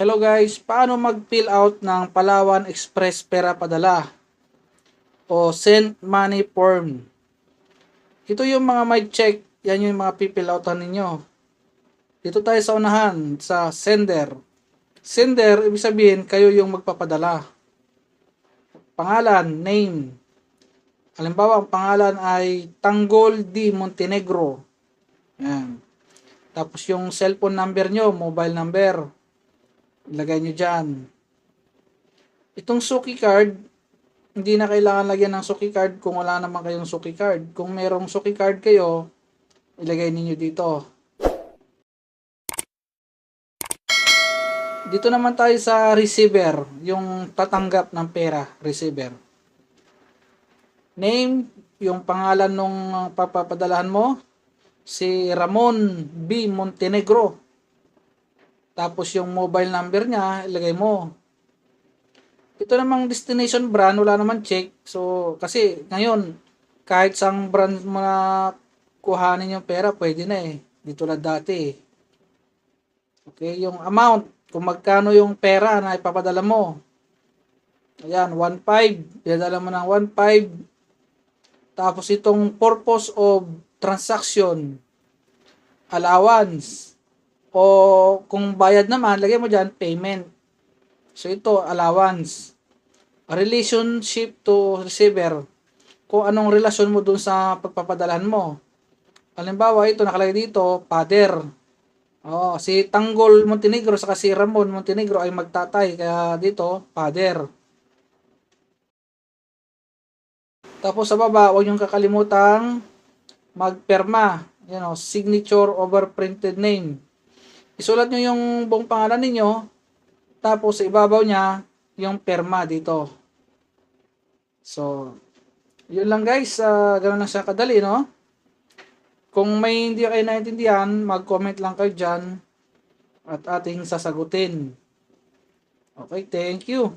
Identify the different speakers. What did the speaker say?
Speaker 1: Hello guys, paano mag-fill out ng Palawan Express Pera Padala o Send Money Form? Ito yung mga may check, yan yung mga pipill outan ninyo. Dito tayo sa unahan, sa sender. Sender, ibig sabihin, kayo yung magpapadala. Pangalan, name. Halimbawa, ang pangalan ay Tanggol D. Montenegro. Yan. Tapos yung cellphone number nyo, mobile number. Ilagay nyo dyan. Itong Suki card, hindi na kailangan lagyan ng Suki card kung wala naman kayong Suki card. Kung merong Suki card kayo, ilagay ninyo dito. Dito naman tayo sa receiver, yung tatanggap ng pera, receiver. Name, yung pangalan nung papapadalahan mo, si Ramon B. Montenegro. Tapos yung mobile number niya, ilagay mo. Ito namang destination brand, wala naman check. So, kasi ngayon, kahit sang brand mo na kuhanin yung pera, pwede na eh. Di tulad dati eh. Okay, yung amount, kung magkano yung pera na ipapadala mo. Ayan, 1.5. Pinadala mo ng 1.5. Tapos itong purpose of transaction, allowance, o kung bayad naman, lagay mo dyan, payment. So ito, allowance. Relationship to receiver. Kung anong relasyon mo dun sa pagpapadalahan mo. Halimbawa, ito nakalagay dito, father. Oh, si Tanggol Montenegro saka si Ramon Montenegro ay magtatay kaya dito father. Tapos sa baba, huwag niyong kakalimutang magperma. Yan o, signature over printed name. Isulat niyo yung buong pangalan ninyo. Tapos ibabaw niya, yung perma dito. So, yun lang guys. Uh, ganun lang siya kadali, no? Kung may hindi kayo naintindihan, mag-comment lang kayo dyan at ating sasagutin. Okay, thank you.